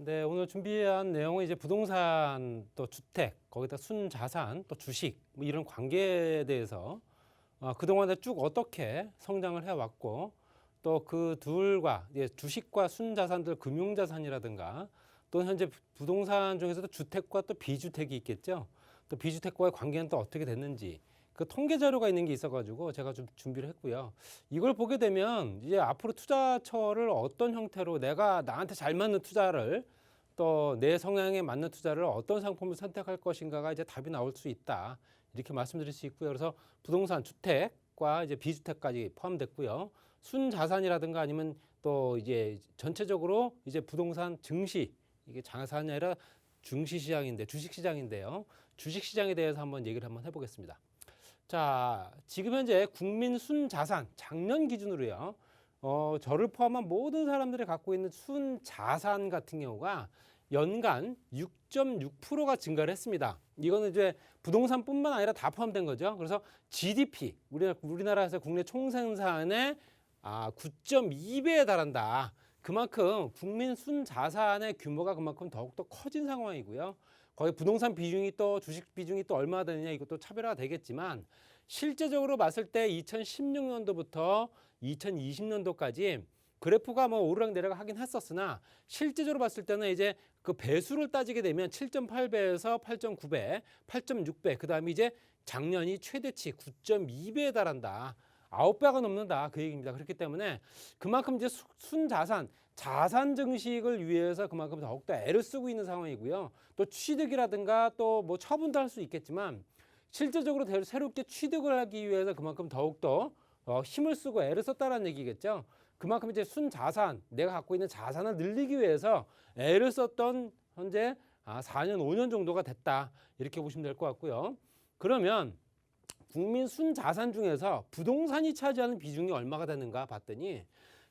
네, 오늘 준비한 내용은 이제 부동산 또 주택 거기다 순자산 또 주식 뭐 이런 관계에 대해서 어, 그동안에 쭉 어떻게 성장을 해왔고 또 그 둘과 이제 주식과 순자산들 금융자산이라든가 또 현재 부- 부동산 중에서도 주택과 또 비주택이 있겠죠. 또 비주택과의 관계는 또 어떻게 됐는지 그 통계 자료가 있는 게 있어가지고 제가 좀 준비를 했고요. 이걸 보게 되면 이제 앞으로 투자처를 어떤 형태로 내가 나한테 잘 맞는 투자를 또 내 성향에 맞는 투자를 어떤 상품을 선택할 것인가가 이제 답이 나올 수 있다 이렇게 말씀드릴 수 있고요. 그래서 부동산 주택과 이제 비주택까지 포함됐고요. 순 자산이라든가 아니면 또 이제 전체적으로 이제 부동산 증시 이게 자산이 아니라 중시 시장인데 주식 시장인데요. 주식 시장에 대해서 한번 얘기를 한번 해보겠습니다. 자, 지금 현재 국민 순자산 작년 기준으로요. 어, 저를 포함한 모든 사람들이 갖고 있는 순자산 같은 경우가 연간 6.6%가 증가를 했습니다. 이거는 이제 부동산뿐만 아니라 다 포함된 거죠. 그래서 GDP 우리나라 우리나라에서 국내 총생산의 아, 9.2배에 달한다. 그만큼 국민 순자산의 규모가 그만큼 더욱더 커진 상황이고요. 거기 부동산 비중이 또 주식 비중이 또 얼마나 되느냐 이것도 차별화가 되겠지만 실제적으로 봤을 때 2016년도부터 2020년도까지 그래프가 뭐 오르락 내리락 하긴 했었으나 실제적으로 봤을 때는 이제 그 배수를 따지게 되면 7.8배에서 8.9배, 8.6배, 그 다음에 이제 작년이 최대치 9.2배에 달한다. 아홉 배가 넘는다 그 얘기입니다. 그렇기 때문에 그만큼 이제 수- 순자산, 자산 증식을 위해서 그만큼 더욱더 애를 쓰고 있는 상황이고요. 또 취득이라든가 또 뭐 처분도 할 수 있겠지만 실제적으로 대- 새롭게 취득을 하기 위해서 그만큼 더욱더 어, 힘을 쓰고 애를 썼다는 얘기겠죠. 그만큼 이제 순자산, 내가 갖고 있는 자산을 늘리기 위해서 애를 썼던 현재 아, 4년, 5년 정도가 됐다. 이렇게 보시면 될 것 같고요. 그러면 국민 순자산 중에서 부동산이 차지하는 비중이 얼마가 되는가 봤더니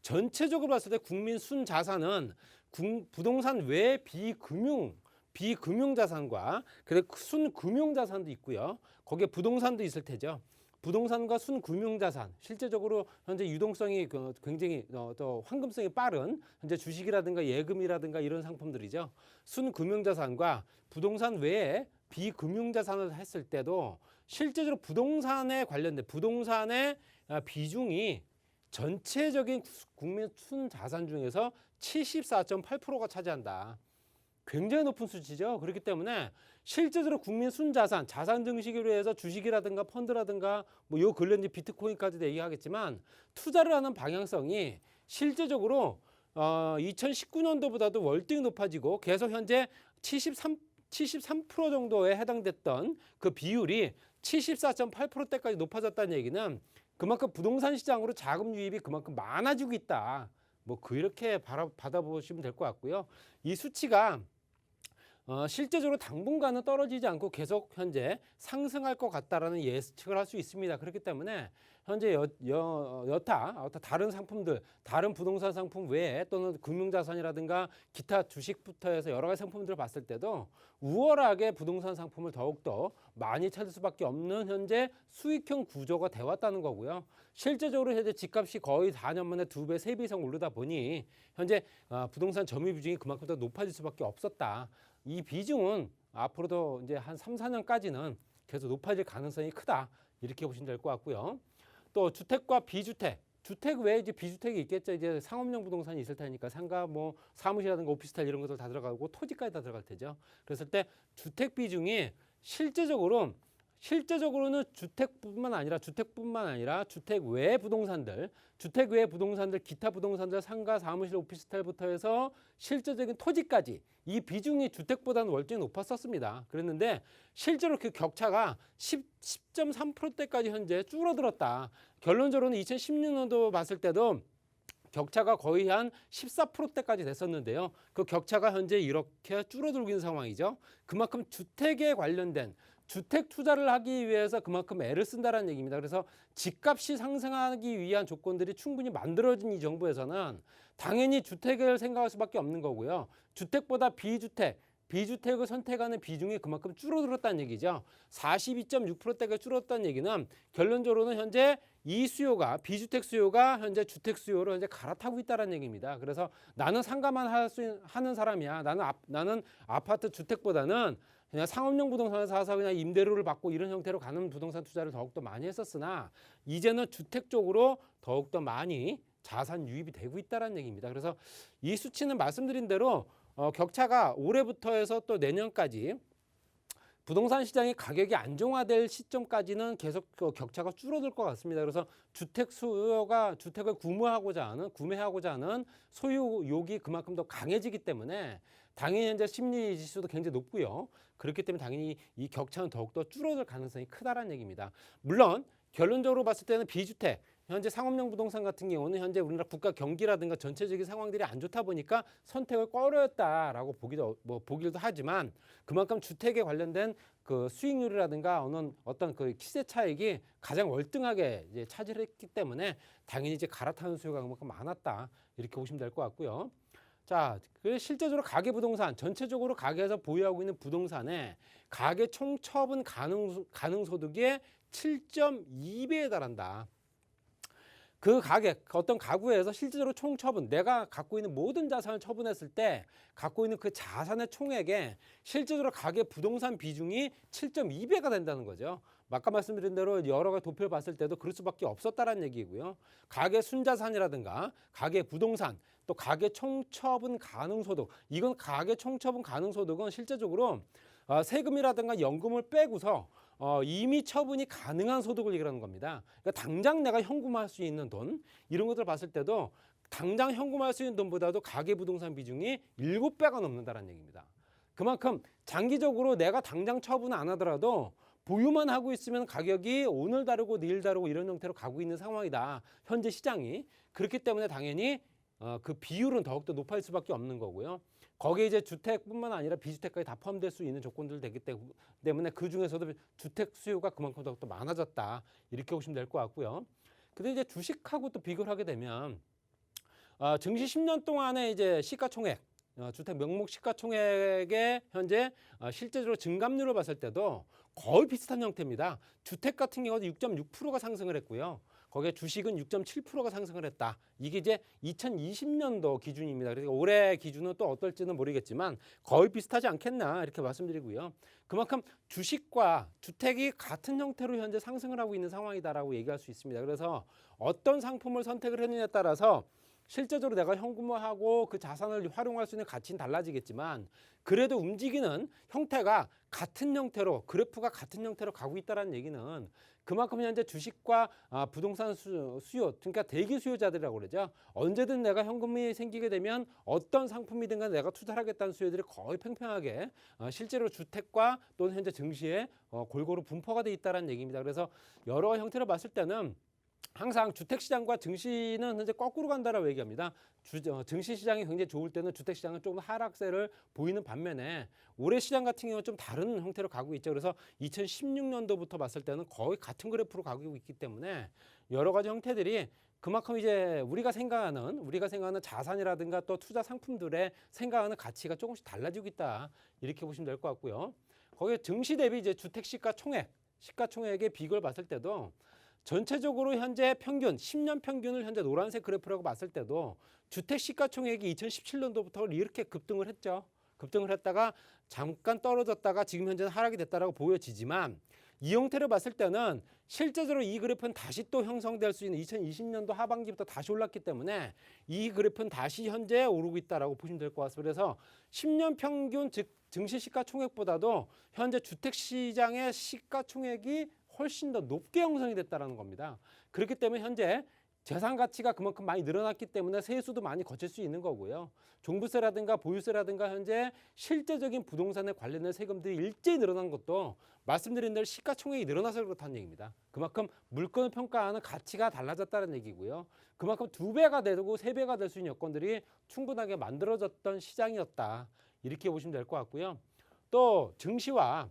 전체적으로 봤을 때 국민 순자산은 국- 부동산 외 비금융 비금융 자산과 그리고 순금융 자산도 있고요. 거기에 부동산도 있을 테죠. 부동산과 순금융 자산 실제적으로 현재 유동성이 그 굉장히 어, 또 황금성이 빠른 현재 주식이라든가 예금이라든가 이런 상품들이죠. 순금융 자산과 부동산 외에 비금융 자산을 했을 때도 실제적으로 부동산에 관련된 부동산의 아, 비중이 전체적인 국민 순자산 중에서 74.8%가 차지한다. 굉장히 높은 수치죠. 그렇기 때문에 실제적으로 국민 순자산, 자산 증식으로 해서 주식이라든가 펀드라든가 뭐 요 근래 이제 비트코인까지도 얘기하겠지만 투자를 하는 방향성이 실제적으로 어 2019년도보다도 월등히 높아지고 계속 현재 73 73% 정도에 해당됐던 그 비율이 74.8%대까지 높아졌다는 얘기는 그만큼 부동산 시장으로 자금 유입이 그만큼 많아지고 있다. 뭐 그렇게 바라, 받아보시면 될 것 같고요. 이 수치가 어, 실제적으로 당분간은 떨어지지 않고 계속 현재 상승할 것 같다라는 예측을 할 수 있습니다. 그렇기 때문에 현재 여, 여, 여타, 다른 상품들, 다른 부동산 상품 외에 또는 금융자산이라든가 기타 주식부터 해서 여러 가지 상품들을 봤을 때도 우월하게 부동산 상품을 더욱더 많이 찾을 수밖에 없는 현재 수익형 구조가 되었다는 거고요. 실제적으로 현재 집값이 거의 4년 만에 두 배, 세 배 이상 오르다 보니 현재 어, 부동산 점유 비중이 그만큼 더 높아질 수밖에 없었다. 이 비중은 앞으로도 이제 한 3, 4년까지는 계속 높아질 가능성이 크다. 이렇게 보시면 될 것 같고요. 또 주택과 비주택. 주택 외에 이제 비주택이 있겠죠. 이제 상업용 부동산이 있을 테니까 상가 뭐 사무실이라든가 오피스텔 이런 것들 다 들어가고 토지까지 다 들어갈 테죠. 그랬을 때 주택 비중이 실제적으로 실제적으로는 주택뿐만 아니라 주택뿐만 아니라 주택 외 부동산들, 주택 외 부동산들, 기타 부동산들, 상가, 사무실, 오피스텔부터 해서 실제적인 토지까지 이 비중이 주택보다는 월등히 높았었습니다. 그랬는데 실제로 그 격차가 10, 10.3%대까지 현재 줄어들었다. 결론적으로는 2016년도 봤을 때도 격차가 거의 한 14%대까지 됐었는데요. 그 격차가 현재 이렇게 줄어들고 있는 상황이죠. 그만큼 주택에 관련된 주택 투자를 하기 위해서 그만큼 애를 쓴다는 얘기입니다. 그래서 집값이 상승하기 위한 조건들이 충분히 만들어진 이 정부에서는 당연히 주택을 생각할 수밖에 없는 거고요. 주택보다 비주택 비주택을 선택하는 비중이 그만큼 줄어들었다는 얘기죠. 42.6%대가 줄었다는 얘기는 결론적으로는 현재 이 수요가 비주택 수요가 현재 주택 수요를 현재 갈아타고 있다는 얘기입니다. 그래서 나는 상가만 할 수 하는 사람이야. 나는 아, 나는 아파트 주택보다는 그냥 상업용 부동산을 사서 그냥 임대료를 받고 이런 형태로 가는 부동산 투자를 더욱더 많이 했었으나 이제는 주택 쪽으로 더욱더 많이 자산 유입이 되고 있다는 얘기입니다. 그래서 이 수치는 말씀드린 대로 어, 격차가 올해부터 해서 또 내년까지 부동산 시장이 가격이 안정화될 시점까지는 계속 그 격차가 줄어들 것 같습니다. 그래서 주택 수요가 주택을 구매하고자 하는 구매하고자 하는 소유욕이 그만큼 더 강해지기 때문에 당연히 현재 심리 지수도 굉장히 높고요. 그렇기 때문에 당연히 이 격차는 더욱더 줄어들 가능성이 크다라는 얘기입니다. 물론 결론적으로 봤을 때는 비주택 현재 상업용 부동산 같은 경우는 현재 우리나라 국가 경기라든가 전체적인 상황들이 안 좋다 보니까 선택을 꺼려했다라고 보기도 뭐 보기도 하지만 그만큼 주택에 관련된 그 수익률이라든가 어느 어떤 그 시세 차익이 가장 월등하게 이제 차지했기 때문에 당연히 이제 갈아타는 수요가 그만큼 많았다 이렇게 보시면 될 것 같고요. 자, 그 실제적으로 가계 부동산 전체적으로 가계에서 보유하고 있는 부동산의 가계 총 처분 가능 가능 소득의 7.2배에 달한다. 그 가게 어떤 가구에서 실제로 총 처분 내가 갖고 있는 모든 자산을 처분했을 때 갖고 있는 그 자산의 총액에 실제적으로 가계 부동산 비중이 7.2배가 된다는 거죠. 아까 말씀드린 대로 여러 가지 도표를 봤을 때도 그럴 수밖에 없었다라는 얘기고요. 가계 순자산이라든가 가계 부동산 또 가계 총처분 가능 소득 이건 가계 총처분 가능 소득은 실제적으로 어, 세금이라든가 연금을 빼고서 어, 이미 처분이 가능한 소득을 얘기하는 겁니다. 그러니까 당장 내가 현금화할 수 있는 돈 이런 것들 을 봤을 때도 당장 현금화할 수 있는 돈보다도 가계 부동산 비중이 일곱 배가 넘는다는 얘기입니다. 그만큼 장기적으로 내가 당장 처분 안 하더라도 보유만 하고 있으면 가격이 오늘 다르고 내일 다르고 이런 형태로 가고 있는 상황이다. 현재 시장이 그렇기 때문에 당연히 어, 그 비율은 더욱더 높아질 수밖에 없는 거고요. 거기에 이제 주택뿐만 아니라 비주택까지 다 포함될 수 있는 조건들 되기 때문에 그 중에서도 주택 수요가 그만큼 더욱더 많아졌다 이렇게 보시면 될 것 같고요. 근데 이제 주식하고 또 비교를 하게 되면 어, 증시 10년 동안의 이제 시가총액 어, 주택 명목 시가총액의 현재 어, 실제적으로 증감률을 봤을 때도 거의 비슷한 형태입니다. 주택 같은 경우도 6.6%가 상승을 했고요. 거기에 주식은 6.7%가 상승을 했다. 이게 이제 2020년도 기준입니다. 그러니까 올해 기준은 또 어떨지는 모르겠지만 거의 비슷하지 않겠나 이렇게 말씀드리고요. 그만큼 주식과 주택이 같은 형태로 현재 상승을 하고 있는 상황이다라고 얘기할 수 있습니다. 그래서 어떤 상품을 선택을 했느냐에 따라서 실제적으로 내가 현금화하고 그 자산을 활용할 수 있는 가치는 달라지겠지만 그래도 움직이는 형태가 같은 형태로 그래프가 같은 형태로 가고 있다는 얘기는 그만큼 현재 주식과 아, 부동산 수, 수요 그러니까 대기 수요자들이라고 그러죠. 언제든 내가 현금이 생기게 되면 어떤 상품이든 간 내가 투자를 하겠다는 수요들이 거의 팽팽하게 어, 실제로 주택과 또는 현재 증시에 어, 골고루 분포가 돼 있다는 얘기입니다. 그래서 여러 형태로 봤을 때는 항상 주택시장과 증시는 현재 거꾸로 간다라고 얘기합니다. 주, 어, 증시 시장이 굉장히 좋을 때는 주택 시장은 조금 하락세를 보이는 반면에 올해 시장 같은 경우는 좀 다른 형태로 가고 있죠. 그래서 2016년도부터 봤을 때는 거의 같은 그래프로 가고 있기 때문에 여러 가지 형태들이 그만큼 이제 우리가 생각하는 우리가 생각하는 자산이라든가 또 투자 상품들의 생각하는 가치가 조금씩 달라지고 있다 이렇게 보시면 될 것 같고요. 거기에 증시 대비 이제 주택 시가 총액 시가 총액의 비교를 봤을 때도 전체적으로 현재 평균 10년 평균을 현재 노란색 그래프라고 봤을 때도 주택 시가총액이 2017년도부터 이렇게 급등을 했죠. 급등을 했다가 잠깐 떨어졌다가 지금 현재는 하락이 됐다라고 보여지지만 이 형태를 봤을 때는 실제적으로 이 그래프는 다시 또 형성될 수 있는 2020년도 하반기부터 다시 올랐기 때문에 이 그래프는 다시 현재 오르고 있다라고 보시면 될 것 같습니다. 그래서 10년 평균 즉 증시 시가총액보다도 현재 주택 시장의 시가총액이 훨씬 더 높게 형성이 됐다는 겁니다. 그렇기 때문에 현재 재산 가치가 그만큼 많이 늘어났기 때문에 세수도 많이 거칠 수 있는 거고요. 종부세라든가 보유세라든가 현재 실제적인 부동산에 관련된 세금들이 일제히 늘어난 것도 말씀드린 대로 시가총액이 늘어나서 그렇다는 얘기입니다. 그만큼 물건을 평가하는 가치가 달라졌다는 얘기고요. 그만큼 두 배가 되고 세 배가 될 수 있는 여건들이 충분하게 만들어졌던 시장이었다. 이렇게 보시면 될 것 같고요. 또 증시와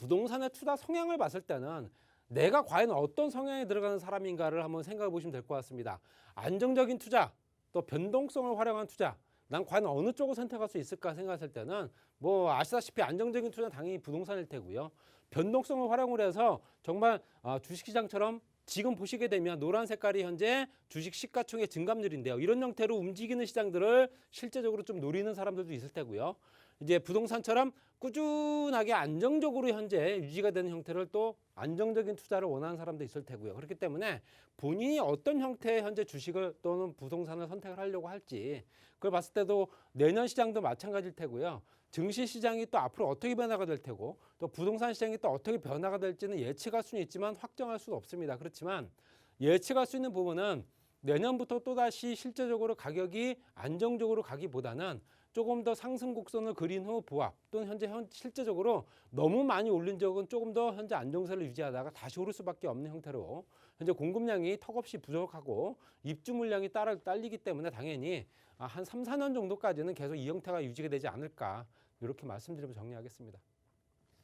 부동산의 투자 성향을 봤을 때는 내가 과연 어떤 성향에 들어가는 사람인가를 한번 생각해 보시면 될 것 같습니다. 안정적인 투자, 또 변동성을 활용한 투자, 난 과연 어느 쪽을 선택할 수 있을까 생각했을 때는 뭐 아시다시피 안정적인 투자는 당연히 부동산일 테고요. 변동성을 활용을 해서 정말 어, 주식시장처럼 지금 보시게 되면 노란 색깔이 현재 주식 시가총액 증감률인데요. 이런 형태로 움직이는 시장들을 실제적으로 좀 노리는 사람들도 있을 테고요. 이제 부동산처럼 꾸준하게 안정적으로 현재 유지가 되는 형태를 또 안정적인 투자를 원하는 사람도 있을 테고요. 그렇기 때문에 본인이 어떤 형태의 현재 주식을 또는 부동산을 선택을 하려고 할지 그걸 봤을 때도 내년 시장도 마찬가지일 테고요. 증시 시장이 또 앞으로 어떻게 변화가 될 테고 또 부동산 시장이 또 어떻게 변화가 될지는 예측할 수는 있지만 확정할 수는 없습니다. 그렇지만 예측할 수 있는 부분은 내년부터 또다시 실제적으로 가격이 안정적으로 가기보다는 조금 더 상승 곡선을 그린 후 부합 또는 현재 현, 실제적으로 너무 많이 올린 적은 조금 더 현재 안정세를 유지하다가 다시 오를 수밖에 없는 형태로 현재 공급량이 턱없이 부족하고 입주 물량이 따라 딸리기 때문에 당연히 아, 한 3, 4년 정도까지는 계속 이 형태가 유지가 되지 않을까 이렇게 말씀드리면 정리하겠습니다.